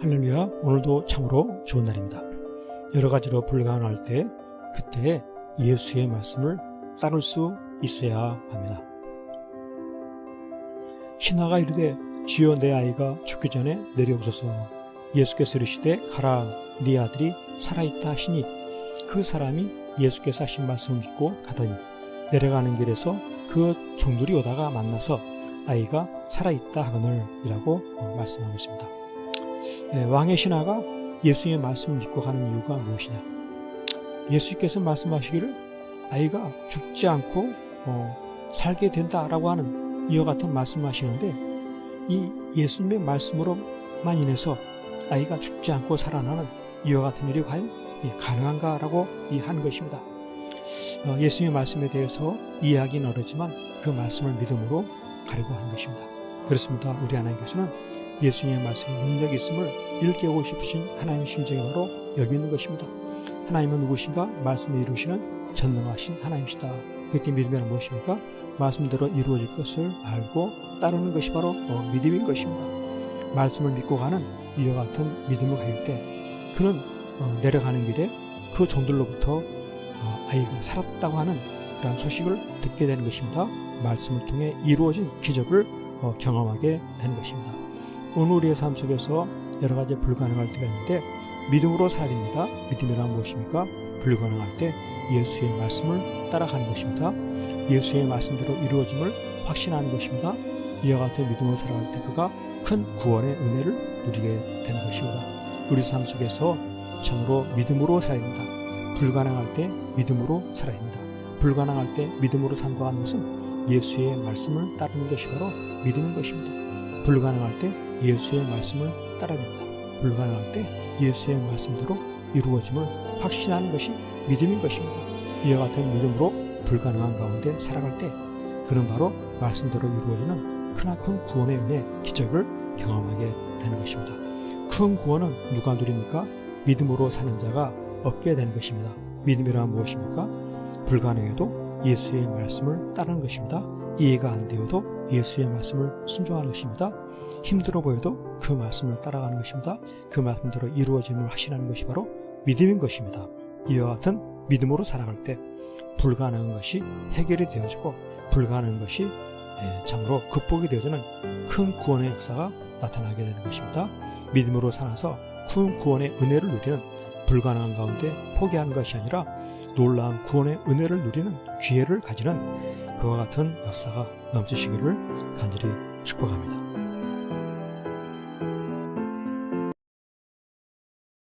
할렐루야, 오늘도 참으로 좋은 날입니다. 여러 가지로 불가능할 때, 그때 예수의 말씀을 따를 수 있어야 합니다. 신하가 이르되 주여 내 아이가 죽기 전에 내려오소서 예수께서 이르시되 가라 네 아들이 살아있다 하시니 그 사람이 예수께서 하신 말씀을 믿고 가더니 내려가는 길에서 그 종들이 오다가 만나서 아이가 살아있다 하거늘 이라고 말씀하고 있습니다. 예, 왕의 신하가 예수의 말씀을 믿고 가는 이유가 무엇이냐? 예수께서 말씀하시기를 아이가 죽지 않고 어, 살게 된다라고 하는 이와 같은 말씀하시는데 이 예수님의 말씀으로만 인해서 아이가 죽지 않고 살아나는 이와 같은 일이 과연 가능한가라고 한 것입니다. 어, 예수님의 말씀에 대해서 이해하기는 어렵지만 그 말씀을 믿음으로 가려고 하는 것입니다. 그렇습니다. 우리 하나님께서는 예수님의 말씀에 능력이 있음을 일깨우고 싶으신 하나님의 심정이 바로 여기 있는 것입니다. 하나님은 누구신가? 말씀을 이루시는 전능하신 하나님이시다. 그때 믿음이란 무엇입니까? 말씀대로 이루어질 것을 알고 따르는 것이 바로 어, 믿음인 것입니다. 말씀을 믿고 가는 이와 같은 믿음을 가질 때 그는 어, 내려가는 길에 그 종들로부터 어, 아이가 살았다고 하는 그런 소식을 듣게 되는 것입니다. 말씀을 통해 이루어진 기적을 경험하게 되는 것입니다. 오늘 우리의 삶 속에서 여러 가지 불가능할 때가 있는데 믿음으로 살아야 됩니다. 믿음이란 무엇입니까? 불가능할 때 예수의 말씀을 따라가는 것입니다. 예수의 말씀대로 이루어짐을 확신하는 것입니다. 이와 같은 믿음으로 살아갈 때 그가 큰 구원의 은혜를 누리게 되는 것입니다. 우리 삶 속에서 참으로 믿음으로 살아야 됩니다. 불가능할 때 믿음으로 살아야 됩니다. 불가능할 때 믿음으로 산다는 것은 예수의 말씀을 따르는 것이 바로 믿음인 것입니다. 불가능할 때 예수의 말씀을 따라야 됩니다. 불가능할 때 예수의 말씀대로 이루어짐을 확신하는 것이 믿음인 것입니다. 이와 같은 믿음으로 불가능한 가운데 살아갈 때 그는 바로 말씀대로 이루어지는 크나큰 구원의 은혜 기적을 경험하게 되는 것입니다. 큰 구원은 누가 누립니까? 믿음으로 사는 자가 얻게 되는 것입니다. 믿음이란 무엇입니까? 불가능해도 예수의 말씀을 따르는 것입니다. 이해가 안 되어도 예수의 말씀을 순종하는 것입니다. 힘들어 보여도 그 말씀을 따라가는 것입니다. 그 말씀대로 이루어짐을 확신하는 것이 바로 믿음인 것입니다. 이와 같은 믿음으로 살아갈 때 불가능한 것이 해결이 되어지고 불가능한 것이 예, 참으로 극복이 되어지는 큰 구원의 역사가 나타나게 되는 것입니다. 믿음으로 살아서 큰 구원의 은혜를 누리는 불가능한 가운데 포기하는 것이 아니라 놀라운 구원의 은혜를 누리는 기회를 가지는 그와 같은 역사가 넘치시기를 간절히 축복합니다.